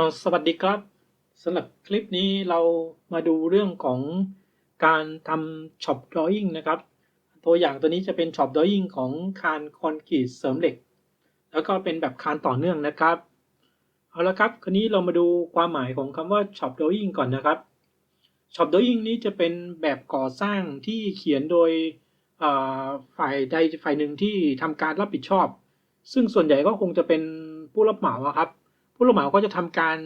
อ่าสวัสดีครับสำหรับคลิปนี้เรามาดูเรื่องของการทำช็อปดรอยิ่งนะครับ ตัวอย่างตัวนี้จะเป็นช็อปดรอยิ่งของคานคอนกรีตเสริมเหล็ก แล้วก็เป็นแบบคานต่อเนื่องนะครับ เอาละครับ คราวนี้เรามาดูความหมายของคำว่าช็อปดรอยิ่งก่อนนะครับช็อปดรอยิ่งนี้จะเป็นแบบก่อสร้างที่เขียนโดยฝ่ายใดฝ่ายหนึ่งที่ทำการรับผิดชอบ ซึ่งส่วนใหญ่ก็คงจะเป็นผู้รับเหมาครับ ผู้รับเหมาก็จะทำการ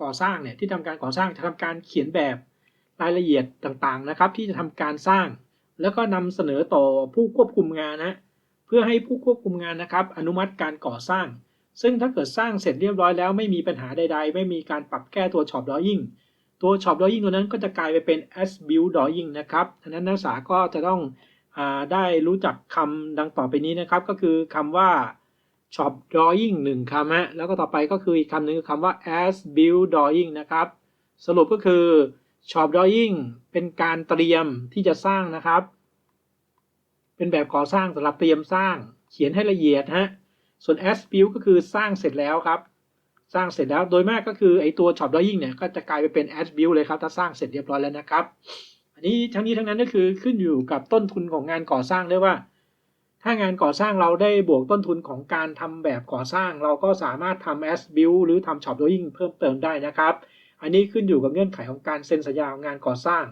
ก่อสร้างเนี่ยที่ทำการก่อสร้างจะทำการเขียนแบบรายละเอียดต่างๆนะครับ ที่จะทำการสร้าง แล้วก็นำเสนอต่อผู้ควบคุมงานนะเพื่อให้ผู้ควบคุมงานนะครับ อนุมัติการก่อสร้าง ซึ่งถ้าเกิดสร้างเสร็จเรียบร้อยแล้วไม่มีปัญหาใด ๆ ไม่มีการปรับแก้ตัวช็อปดอยิ่งตัวช็อปดอยิ่งตัวนั้นก็จะกลายไปเป็น as build drawing นะครับดังนั้นนักศึกษาก็จะต้องอได้รู้จักคำดังต่อไปนี้นะครับ ก็คือคำว่า shop drawing หนึ่งคำฮะแล้วก็ต่อไปก็คืออีกคำหนึ่งคือคำว่า as build drawing นะครับ สรุปก็คือ shop drawing เป็นการเตรียมที่จะสร้างนะครับ เป็นแบบก่อสร้างสำหรับเตรียมสร้างเขียนให้ละเอียดฮะส่วน as build ก็คือสร้างเสร็จแล้วครับ สร้างเสร็จแล้วโดยมากก็คือไอตัว shop drawing เนี่ยก็จะกลายไปเป็น as build เลยครับ ถ้าสร้างเสร็จเรียบร้อยแล้วนะครับ อันนี้ทั้งนี้ทั้งนั้นก็คือขึ้นอยู่กับต้นทุนของงานก่อสร้างด้วยว่า ถ้างานก่อสร้างเราได้บวกต้นทุนของการทำแบบก่อสร้าง เราก็สามารถทำ as build หรือทำ shop drawing เพิ่มเติมได้นะครับ อันนี้ขึ้นอยู่กับเงื่อนไขของการเซ็นสัญญาของงานก่อสร้าง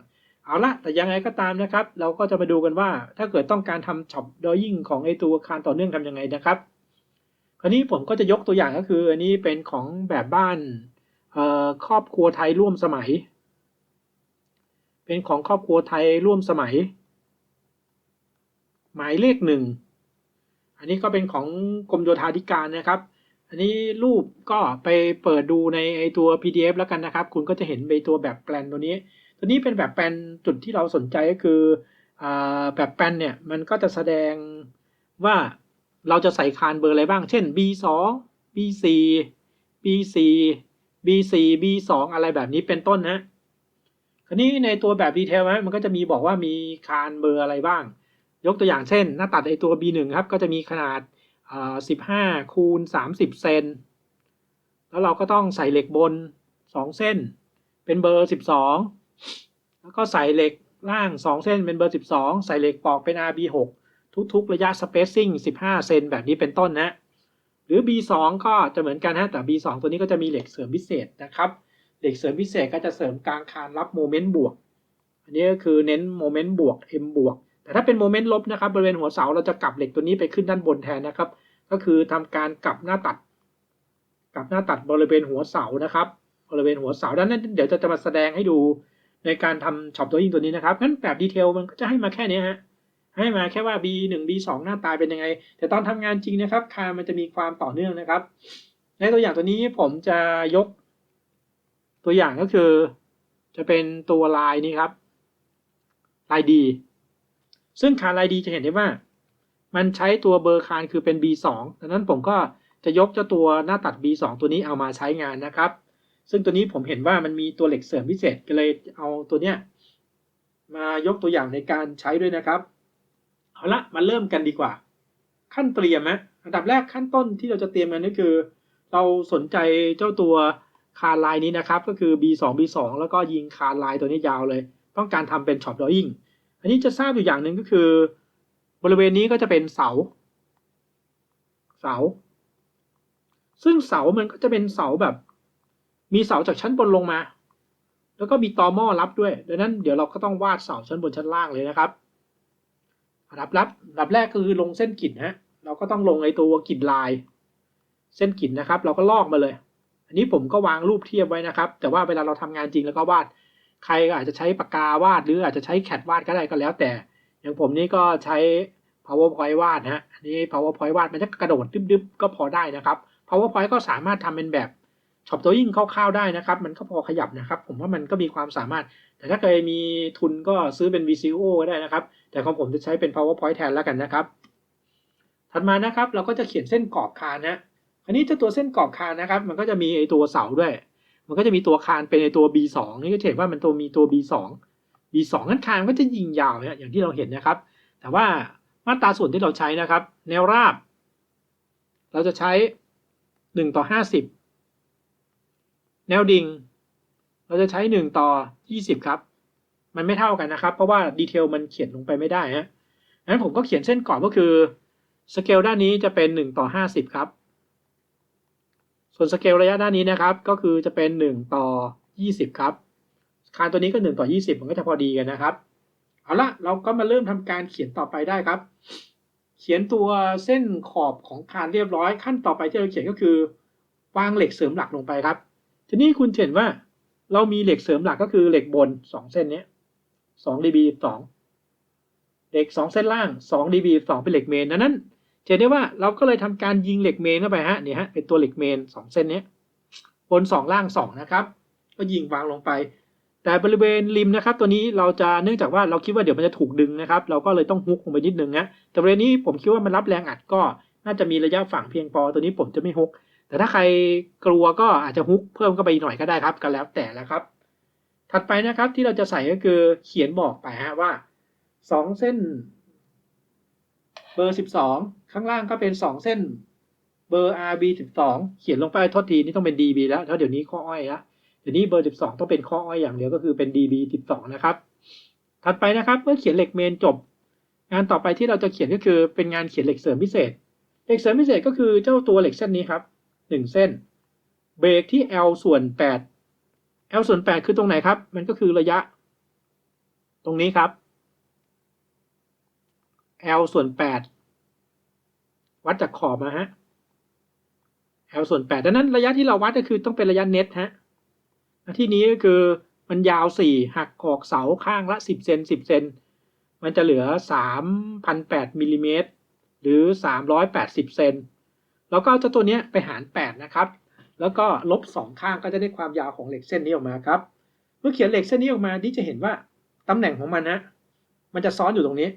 เอาละแต่ยังไงก็ตามนะครับ เราก็จะมาดูกันว่าถ้าเกิดต้องการทำ shop drawing ของไอตัวอาคารต่อเนื่องทำยังไงนะครับคราวนี้ผมก็จะยกตัวอย่างก็คือ อันนี้เป็นของแบบบ้านครอบครัวไทยร่วมสมัย เป็นของครอบครัวไทยร่วมสมัย หมายเลขหนึ่งอันนี้ก็เป็นของกรมโยธาธิการนะครับ อันนี้รูปก็ไปเปิดดูในไอตัว PDF แล้วกันนะครับ คุณก็จะเห็นใบตัวแบบแปลนตัวนี้ ตัวนี้เป็นแบบแปลนจุดที่เราสนใจก็คืออแบบแปลนเนี่ยมันก็จะแสดงว่าเราจะใส่คานเบอร์อะไรบ้าง เช่น B2 B4 B4 B4 B2 อะไรแบบนี้เป็นต้นนะคราวนี้ในตัวแบบดีเทลนะมันก็จะมีบอกว่ามีคานเบอร์อะไรบ้าง ยกตัวอย่างเช่น หน้าตัดไอตัว B1 ครับก็จะมีขนาด 15 คูณ 30 เซน แล้วเราก็ต้องใส่เหล็กบน 2 เส้น เป็นเบอร์ 12 แล้วก็ใส่เหล็กล่าง 2 เส้นเป็นเบอร์ 12 ใส่เหล็กปอกเป็น RB6 ทุกๆ ระยะ spacing 15 เซนแบบนี้เป็นต้นนะ หรือ B2 ก็จะเหมือนกันนะแต่ B2 ตัวนี้ก็จะมีเหล็กเสริมพิเศษนะครับ เหล็กเสริมพิเศษก็จะเสริมกลางคานรับโมเมนต์บวก อันนี้ก็คือเน้นโมเมนต์บวก M บวก แต่ถ้าเป็นโมเมนต์ลบนะครับบริเวณหัวเสาเราจะกลับเหล็กตัวนี้ไปขึ้นด้านบนแทนนะครับ ก็คือทำการกลับหน้าตัดกลับหน้าตัดบริเวณหัวเสานะครับ บริเวณหัวเสาด้านนั้นเดี๋ยวจะจะมาแสดงให้ดูในการทำช็อปตัวยิงตัวนี้นะครับงั้นแบบดีเทลมันก็จะให้มาแค่นี้ฮะให้มาแค่ว่า B1 B2 หน้าตาเป็นยังไง แต่ตอนทำงานจริงนะครับคานมันจะมีความต่อเนื่องนะครับ ในตัวอย่างตัวนี้ผมจะยก ตัวอย่างก็คือ จะเป็นตัวลายนี้ครับ ลายดี ซึ่งคานลายดีจะเห็นได้ว่า มันใช้ตัวเบอร์คานคือเป็น B2 ดังนั้นผมก็จะยกเจ้าตัวหน้าตัด B2 ตัวนี้เอามาใช้งานนะครับ ซึ่งตัวนี้ผมเห็นว่ามันมีตัวเหล็กเสริมพิเศษก็เลยเอาตัวเนี้ยมายกตัวอย่างในการใช้ด้วยนะครับ เอาละมาเริ่มกันดีกว่า ขั้นเตรียมนะอันดับแรกขั้นต้นที่เราจะเตรียมกันก็คือ เราสนใจเจ้าตัวคานลายนี้นะครับ ก็คือ B2 B2 แล้วก็ยิงคานลายตัวนี้ยาวเลย ต้องการทำเป็นช็อปดอยิ่ง อันนี้จะทราบอยู่อย่างหนึ่งก็คือ บริเวณนี้ก็จะเป็นเสา เสา ซึ่งเสามันก็จะเป็นเสาแบบ มีเสาจากชั้นบนลงมา แล้วก็มีตอหม้อรับด้วย ดังนั้นเดี๋ยวเราก็ต้องวาดเสาชั้นบนชั้นล่างเลยนะครับรับรับรับแรกคือลงเส้นกิ่ดฮะ เราก็ต้องลงไอตัวกิ่ดลาย เส้นกิดนะครับ เราก็ลอกมาเลย อันนี้ผมก็วางรูปเทียบไว้นะครับ แต่ว่าเวลาเราทำงานจริงแล้วก็วาด ใครก็อาจจะใช้ปากกาวาดหรืออาจจะใช้แคดวาดก็ได้ก็แล้ว แต่ อย่างผมนี่ก็ใช้ powerpoint วาดนะอันนี้ powerpoint วาดมันจะกระโดดดึ๊บๆก็พอได้นะครับ powerpoint ก็สามารถทำเป็นแบบช็อปตัวยิ่งคร่าวๆได้นะครับ มันก็พอขยับนะครับ ผมว่ามันก็มีความสามารถ แต่ถ้าเคยมีทุนก็ซื้อเป็น VCO ก็ได้นะครับ แต่ของผมจะใช้เป็น powerpoint แทนแล้วกันนะครับ ถัดมานะครับ เราก็จะเขียนเส้นกรอบคานนะอันนี้จะตัวเส้นกรอบคานนะครับ มันก็จะมีไอตัวเสาด้วย มันก็จะมีตัวคานเป็นในตัว B2 นี่ก็เห็นว่ามันตัวมีตัว B2 B2 นั้นคานก็จะยิงยาวเนี่ยอย่างที่เราเห็นนะครับ แต่ว่ามาตราส่วนที่เราใช้นะครับ แนวราบ เราจะใช้ 1 ต่อ 50 แนวดิ่ง เราจะใช้ 1 ต่อ 20 ครับ มันไม่เท่ากันนะครับ เพราะว่าดีเทลมันเขียนลงไปไม่ได้ฮะงั้นผมก็เขียนเส้นก่อนก็คือสเกลด้านนี้จะเป็น 1 ต่อ 50 ครับ ส่วนสเกลระยะด้านนี้นะครับ ก็คือจะเป็น 1 ต่อ 20 ครับ คานตัวนี้ก็ 1 ต่อ 20 มันก็จะพอดีกันนะครับ เอาละเราก็มาเริ่มทำการเขียนต่อไปได้ครับ เขียนตัวเส้นขอบของคานเรียบร้อย ขั้นต่อไปที่เราเขียนก็คือ วางเหล็กเสริมหลักลงไปครับ ทีนี้คุณเห็นว่าเรามีเหล็กเสริมหลักก็คือเหล็กบน 2 เส้นนี้2 db 2เหล็ก 2 เส้นล่าง 2 db 2เป็นเหล็กเมนดังนั้น เห็นได้ว่าเราก็เลยทำการยิงเหล็กเมนเข้าไปฮะเนี่ยฮะเป็นตัวเหล็กเมน 2 เส้นนี้บน 2 ล่าง 2 นะครับ ก็ยิงวางลงไป แต่บริเวณริมนะครับ ตัวนี้เราจะเนื่องจากว่าเราคิดว่าเดี๋ยวมันจะถูกดึงนะครับ เราก็เลยต้องฮุกลงไปนิดนึงนะแต่บริเวณนี้ผมคิดว่ามันรับแรงอัดก็น่าจะมีระยะฝั่งเพียงพอตัวนี้ผมจะไม่ฮุก แต่ถ้าใครกลัวก็อาจจะฮุกเพิ่มเข้าไปหน่อยก็ได้ครับก็แล้วแต่แล้วครับ ถัดไปนะครับที่เราจะใส่ก็คือเขียนบอกไปฮะว่าสองเส้น เบอร์สิบสองข้างล่างก็เป็นสองเส้น เบอร์ RB สิบสองเขียนลงไปโทษทีนี่ต้องเป็น DB แล้วเพราะเดี๋ยวนี้ข้ออ้อยละเดี๋ยวนี้เบอร์สิบสองต้องเป็นข้ออ้อยอย่างเดียวก็คือเป็น DB สิบสองนะครับ ถัดไปนะครับเมื่อเขียนเหล็กเมนจบ งานต่อไปที่เราจะเขียนก็คือเป็นงานเขียนเหล็กเสริมพิเศษ เหล็กเสริมพิเศษก็คือเจ้าตัวเหล็กเส้นนี้ครับหนึ่งเส้น เบรกที่ L ส่วนแปด L ส่วนแปดคือตรงไหนครับ มันก็คือระยะ ตรงนี้ครับ L ส่วนแปดวัดจากขอบนะฮะ L ส่วนแปดดังนั้นระยะที่เราวัดก็คือต้องเป็นระยะเน็ตฮะที่นี้ก็คือมันยาวสี่หักออกเสาข้างละสิบเซนสิบเซนมันจะเหลือสามพันแปดมิลลิเมตรหรือสามร้อยแปดสิบเซนแล้วก็เจ้าตัวนี้ไปหารแปดนะครับ แล้วก็ลบสองข้างก็จะได้ความยาวของเหล็กเส้นนี้ออกมาครับ เมื่อเขียนเหล็กเส้นนี้ออกมาที่จะเห็นว่าตำแหน่งของมันนะมันจะซ้อนอยู่ตรงนี้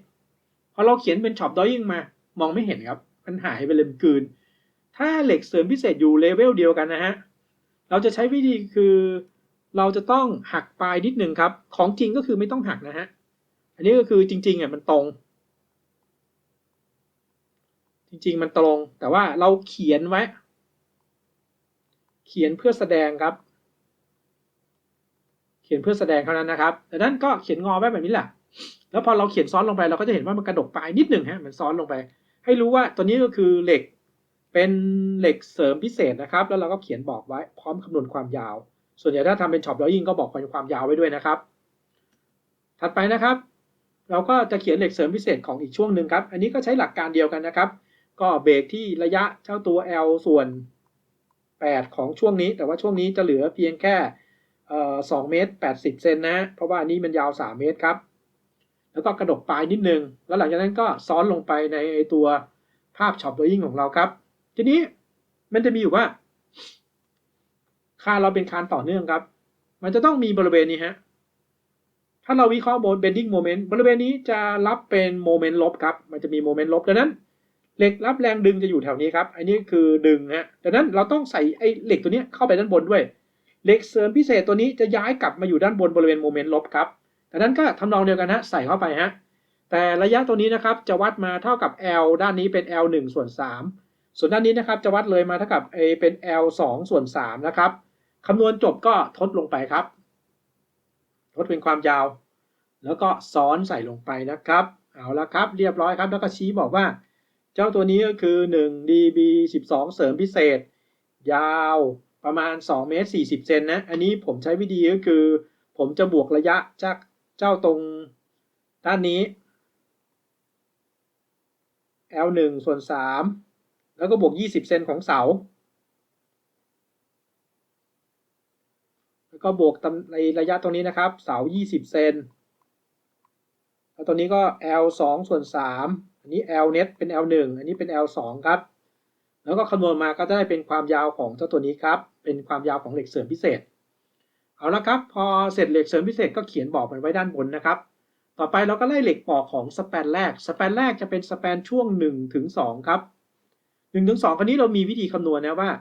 พอเราเขียนเป็นช็อปดอยิ่งมา มองไม่เห็นครับ มันหายไปเลยมันกลืน ถ้าเหล็กเสริมพิเศษอยู่เลเวลเดียวกันนะฮะ เราจะใช้วิธีคือ เราจะต้องหักปลายนิดหนึ่งครับ ของจริงก็คือไม่ต้องหักนะฮะ อันนี้ก็คือจริงๆอะมันตรง จริงๆมันตรง แต่ว่าเราเขียนไว้ เขียนเพื่อแสดงครับ เขียนเพื่อแสดงเท่านั้นนะครับ ดังนั้นก็เขียนงอไว้แบบนี้แหละ แล้วพอเราเขียนซ้อนลงไปเราก็จะเห็นว่ามันกระดกปลายนิดหนึ่งฮะมันซ้อนลงไป ให้รู้ว่าตัวนี้ก็คือเหล็กเป็นเหล็กเสริมพิเศษนะครับ แล้วเราก็เขียนบอกไว้พร้อมคำนวณความยาว ส่วนใหญ่ถ้าทำเป็นช็อปแล้วยิ่งก็บอกความยาวไว้ด้วยนะครับ ถัดไปนะครับ เราก็จะเขียนเหล็กเสริมพิเศษของอีกช่วงหนึ่งครับ อันนี้ก็ใช้หลักการเดียวกันนะครับ ก็เบรกที่ระยะเท่าตัว L ส่วน 8 ของช่วงนี้ แต่ว่าช่วงนี้จะเหลือเพียงแค่สองเมตร80เซนนะ เพราะว่าอันนี้มันยาว 3 เมตรครับ แล้วก็กระดกปลายนิดนึง แล้วหลังจากนั้นก็ซ้อนลงไปในตัวภาพช็อปโดยยิ่งของเราครับ ทีนี้มันจะมีอยู่ว่า คานเราเป็นคานต่อเนื่องครับ มันจะต้องมีบริเวณนี้ฮะ ถ้าเราวิเคราะห์บน bending moment บริเวณนี้จะรับเป็นโมเมนต์ลบครับ มันจะมีโมเมนต์ลบดังนั้นเหล็กรับแรงดึงจะอยู่แถวนี้ครับ อันนี้คือดึงฮะดังนั้นเราต้องใส่ไอ้เหล็กตัวนี้เข้าไปด้านบนด้วย เหล็กเสริมพิเศษตัวนี้จะย้ายกลับมาอยู่ด้านบนบริเวณโมเมนต์ลบครับ ดังนั้นก็ทำนองเดียวกันฮะใส่เข้าไปฮะแต่ระยะตัวนี้นะครับจะวัดมาเท่ากับ L ด้านนี้เป็น L 1ส่วน3ส่วนด้านนี้นะครับจะวัดเลยมาเท่ากับ A เป็น L 2ส่วน3นะครับคำนวณจบก็ทดลงไปครับ ทดเป็นความยาว แล้วก็ซ้อนใส่ลงไปนะครับ เอาละครับ เรียบร้อยครับ แล้วก็ชี้บอกว่า เจ้าตัวนี้ก็คือ 1 dB 12 เสริมพิเศษ ยาวประมาณ2เมตร40เซนนะ อันนี้ผมใช้วิธีก็คือ ผมจะบวกระยะจาก เจ้าตรงด้านนี้ L 1ส่วน 3 แล้วก็บวก 20 เซนของเสา แล้วก็บวกในระยะตรงนี้นะครับ เสา 20 เซน แล้วตัวนี้ก็ L 2ส่วน 3 อันนี้ L net เป็น L 1อันนี้เป็น L 2ครับ แล้วก็คำนวณมาก็จะได้เป็นความยาวของเจ้าตัวนี้ครับ เป็นความยาวของเหล็กเสริมพิเศษ เอาละครับ พอเสร็จเหล็กเสริมพิเศษก็เขียนบอกมันไว้ด้านบนนะครับ ต่อไปเราก็ไล่เหล็กปอกของสแปนแรก สแปนแรกจะเป็นสแปนช่วง1ถึง2ครับ1ถึง2คราวนี้เรามีวิธีคำนวณนะว่า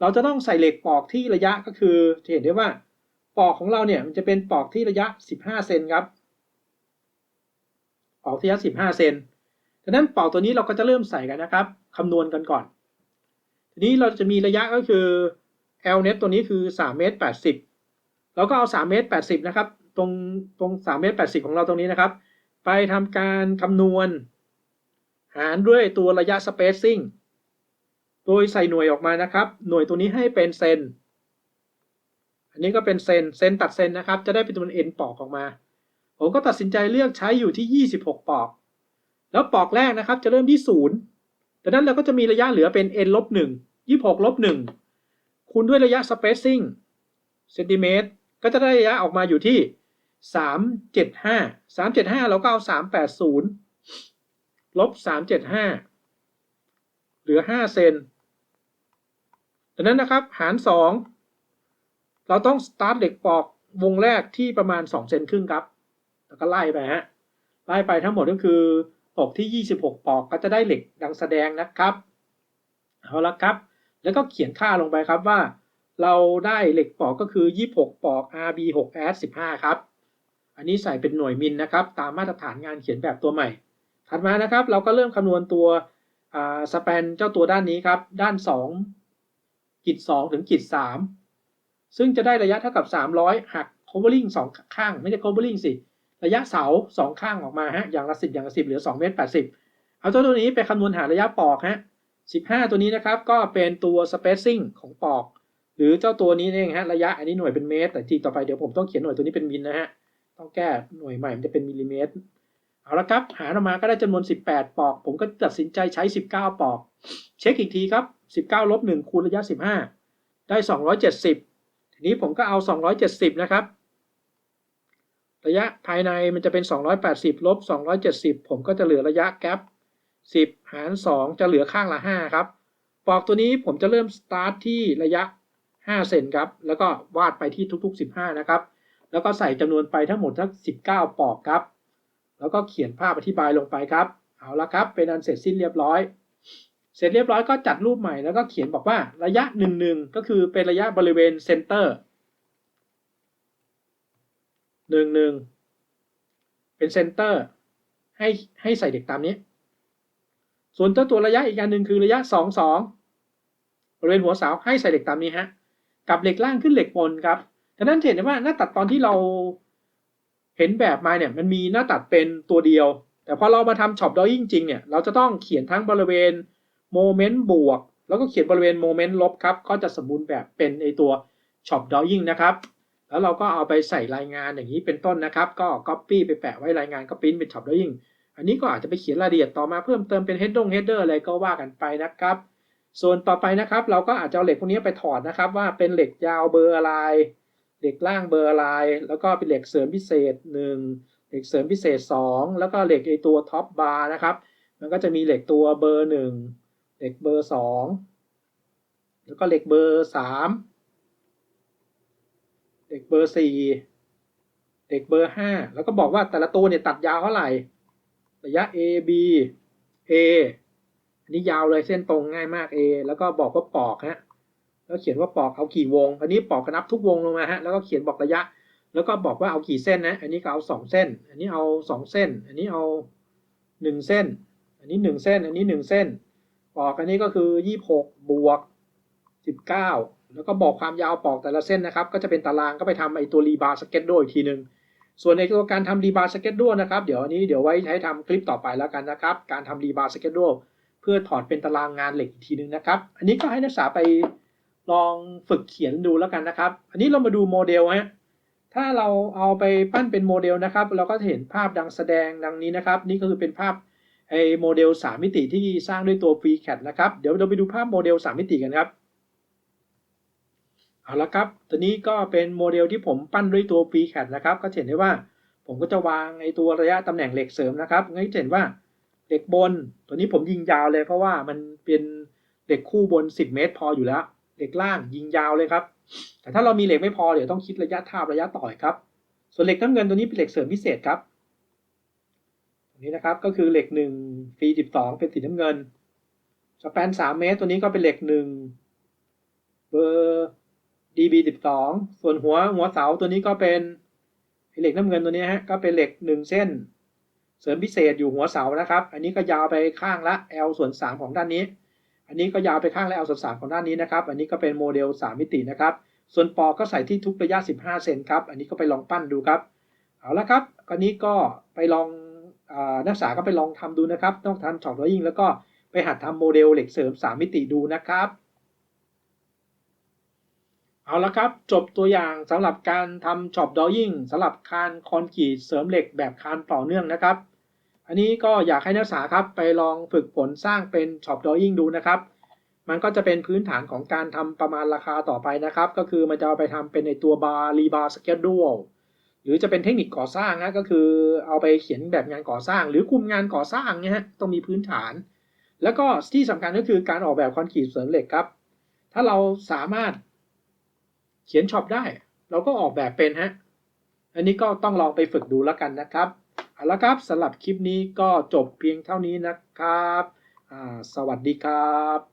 เราจะต้องใส่เหล็กปอกที่ระยะก็คือเห็นได้ว่า ปอกของเราเนี่ยมันจะเป็นปอกที่ระยะ 15เซนครับ ปอกที่ระยะ 15เซนดังนั้นปอกตัวนี้เราก็จะเริ่มใส่กันนะครับคำนวณกันก่อน ทีนี้เราจะมีระยะก็คือ L net ตัวนี้คือ3เมตร80 เราก็เอา3เมตร80นะครับ ตรงตรง3เมตร80 ของเราตรงนี้นะครับ ไปทำการคำนวณ หารด้วยตัวระยะ spacing โดยใส่หน่วยออกมานะครับ หน่วยตัวนี้ให้เป็นเซน อันนี้ก็เป็นเซน เซนตัดเซนนะครับ จะได้เป็นตัว n ปอกออกมา ผมก็ตัดสินใจเลือกใช้อยู่ที่ 26 ปอก แล้วปอกแรกนะครับ จะเริ่มที่ 0 ดังนั้นเราก็จะมีระยะเหลือเป็น n ลบ1 26ลบ1คูณด้วยระยะ spacing เซนติเมตร ก็จะได้ระยะออกมาอยู่ที่ 375 375 เราก็เอา 380 ลบ 375 เหลือ 5 เซนดังนั้นนะครับหาร 2 เราต้องสตาร์ทเหล็กปอกวงแรกที่ประมาณ 2 เซนครึ่งครับ แล้วก็ไล่ไปฮะ ไล่ไปทั้งหมดก็คือตกที่ 26 ปอกก็จะได้เหล็กดังแสดงนะครับ เอาละครับ แล้วก็เขียนค่าลงไปครับว่า เราได้เหล็กปอกก็คือ 26 ปอก RB 6 S 15 ครับ อันนี้ใส่เป็นหน่วยมิลนะครับ ตามมาตรฐานงานเขียนแบบตัวใหม่ ถัดมานะครับ เราก็เริ่มคำนวณตัวสเปนเจ้าตัวด้านนี้ครับ ด้าน2กิจ2ถึงกิจ3ซึ่งจะได้ระยะเท่ากับ 300 หัก covering 2 ข้าง ไม่ใช่ covering สิ ระยะเสา 2 ข้างออกมาฮะ อย่างละ 10 อย่างละ 10 เหลือ2เมตร80 เอาตัวนี้ไปคำนวณหาระยะปอกฮะ15 ตัวนี้นะครับ ก็เป็นตัว spacing ของปอก รือเจ้าตัวนี้เองฮะระยะอันนี้หน่วยเป็นเมตร แต่ทีต่อไปเดี๋ยวผมต้องเขียนหน่วยตัวนี้เป็นมิลนะฮะต้องแก้หน่วยใหม่มันจะเป็นมิลลิเมตรเอาละครับ หาออกมาก็ได้จำนวน 18 ปอก ผมก็ตัดสินใจใช้ 19 ปอก เช็คอีกทีครับ 19ลบ1คูณระยะ 15 ได้ 270 ทีนี้ผมก็เอา 270 นะครับ ระยะภายในมันจะเป็น 280ลบ270 ผมก็จะเหลือระยะแกป10 หาร 2 จะเหลือข้างละ 5 ครับ ปอกตัวนี้ผมจะเริ่มสตาร์ทที่ระยะ 5 เซนครับ แล้วก็วาดไปที่ทุกๆ 15 นะครับ แล้วก็ใส่จำนวนไปทั้งหมดทั้ง 19 ปอกครับ แล้วก็เขียนภาพอธิบายลงไปครับ เอาละครับ เป็นอันเสร็จสิ้นเรียบร้อย เสร็จเรียบร้อยก็จัดรูปใหม่แล้วก็เขียนบอกว่าระยะ 1 1 ก็คือเป็นระยะบริเวณเซนเตอร์หนึ่งหนึ่งเป็นเซนเตอร์ ให้ให้ใส่เด็กตามนี้ส่วนเจ้าตัวระยะอีกอันหนึ่งคือระยะสองสองบริเวณหัวเสาให้ใส่เหล็กตามนี้ฮะ กับเหล็กล่างขึ้นเหล็กบนครับดังนั้นเห็นได้ว่าหน้าตัดตอนที่เราเห็นแบบมาเนี่ยมันมีหน้าตัดเป็นตัวเดียว แต่พอเรามาทำช็อปดอยิ่งจริงเนี่ยเราจะต้องเขียนทั้งบริเวณโมเมนต์บวก แล้วก็เขียนบริเวณโมเมนต์ลบครับก็จะสมบูรณ์แบบเป็นไอตัวช็อปดอยิ่งนะครับแล้วเราก็เอาไปใส่รายงานอย่างนี้เป็นต้นนะครับ ก็ Copy ไปแปะไว้รายงานก็ปริ้นเป็นช็อปดอยิ่งอันนี้ก็อาจจะไปเขียนรายละเอียดต่อมาเพิ่มเติมเป็น header header อะไรก็ว่ากันไปนะครับ ส่วนต่อไปนะครับ เราก็อาจจะเอาเหล็กพวกนี้ไปถอดนะครับ ว่าเป็นเหล็กยาวเบอร์อะไรเหล็กล่างเบอร์อะไรแล้วก็เป็นเหล็กเสริมพิเศษ 1 เหล็กเสริมพิเศษ 2 แล้วก็เหล็กไอตัวท็อปบาร์นะครับ มันก็จะมีเหล็กตัวเบอร์ 1 เหล็กเบอร์ 2 แล้วก็เหล็กเบอร์ 3 เหล็กเบอร์ 4 เหล็กเบอร์ 5 แล้วก็บอกว่าแต่ละตัวเนี่ยตัดยาวเท่าไหร่ ระยะ A B A อันนี้ยาวเลยเส้นตรงง่ายมาก A แล้วก็บอกว่าปอกฮะแล้วเขียนว่าปอกเอากี่วง อันนี้ปอกกระนับทุกวงลงมาฮะแล้วก็เขียนบอกระยะ แล้วก็บอกว่าเอากี่เส้นนะอันนี้ก็เอาสองเส้น อันนี้เอาสองเส้น อันนี้เอาหนึ่งเส้น อันนี้หนึ่งเส้น อันนี้หนึ่งเส้นปอกอันนี้ก็คือยี่หกบวกสิบเก้าแล้วก็บอกความยาวปอกแต่ละเส้นนะครับ ก็จะเป็นตารางก็ไปทำไอตัวรีบาร์สเก็ตโดอีกทีหนึ่งส่วนในตัวการทำรีบาร์สเก็ตโดนะครับ เดี๋ยวอันนี้เดี๋ยวไว้ใช้ทำคลิปต่อไปแล้วกันนะครับ การทำรีบาร์สเก็ตโด เพื่อถอดเป็นตารางงานเหล็กอีกทีหนึ่งนะครับ อันนี้ก็ให้นักศึกษาไปลองฝึกเขียนดูแล้วกันนะครับ อันนี้เรามาดูโมเดลฮะถ้าเราเอาไปปั้นเป็นโมเดลนะครับ เราก็จะเห็นภาพดังแสดงดังนี้นะครับ นี่ก็คือเป็นภาพไอ้โมเดล 3 มิติที่สร้างด้วยตัว FreeCAD นะครับ เดี๋ยวเราไปดูภาพโมเดล 3 มิติกันครับ เอาละครับ ตัวนี้ก็เป็นโมเดลที่ผมปั้นด้วยตัว FreeCAD นะครับ ก็เห็นได้ว่าผมก็จะวางไอ้ตัวระยะตำแหน่งเหล็กเสริมนะครับงั้นจะเห็นว่า เหล็กบน ตัวนี้ผมยิงยาวเลยเพราะว่ามันเป็นเหล็กคู่บน 10 เมตร พออยู่แล้ว เหล็กล่างยิงยาวเลยครับ แต่ถ้าเรามีเหล็กไม่พอเดี๋ยวต้องคิดระยะทาบระยะต่อยครับ ส่วนเหล็กน้ำเงินตัวนี้เป็นเหล็กเสริมพิเศษครับตรงนี้นะครับก็คือเหล็ก1ฟรี12 เป็นสีน้ำเงินสแปน 3 เมตร ตัวนี้ก็เป็นเหล็ก1เบอร์ DB 12ส่วนหัวหัวเสาตัวนี้ก็เป็นเหล็กน้ำเงินตัวนี้ฮะก็เป็นเหล็ก 1 เส้น เสริมพิเศษอยู่หัวเสานะครับ อันนี้ก็ยาวไปข้างละ L ส่วน 3 ของด้านนี้ อันนี้ก็ยาวไปข้างและเอาส่วนสามของด้านนี้นะครับ อันนี้ก็เป็นโมเดล 3 มิตินะครับ ส่วนปอก็ใส่ที่ทุกระยะ 15 เซนครับ อันนี้ก็ไปลองปั้นดูครับ เอาละครับก็นี้ก็ไปลองอนักศึกษาก็ไปลองทำดูนะครับ ต้องทำช็อปดอยิ่งแล้วก็ไปหัดทำโมเดลเหล็กเสริม 3 มิติดูนะครับ เอาละครับ จบตัวอย่างสำหรับการทำช็อปดอยิ่งสำหรับคานคอนกรีตเสริมเหล็กแบบคานต่อเนื่องนะครับ อันนี้ก็อยากให้นักศึกษาครับไปลองฝึกฝนสร้างเป็นช็อปดอยิ่งดูนะครับ มันก็จะเป็นพื้นฐานของการทำประมาณราคาต่อไปนะครับ ก็คือมันจะเอาไปทำเป็นในตัวบาร์รีบาร์สเกจดูลหรือจะเป็นเทคนิคก่อสร้างนะก็คือเอาไปเขียนแบบงานก่อสร้าง หรือคุมงานก่อสร้างเนี่ยฮะต้องมีพื้นฐาน แล้วก็ที่สำคัญก็คือการออกแบบคอนกรีตเสริมเหล็กครับ ถ้าเราสามารถเขียนช็อปได้ เราก็ออกแบบเป็นฮะอันนี้ก็ต้องลองไปฝึกดูแล้วกันนะครับ เอาละครับสำหรับคลิปนี้ก็จบเพียงเท่านี้นะครับ สวัสดีครับ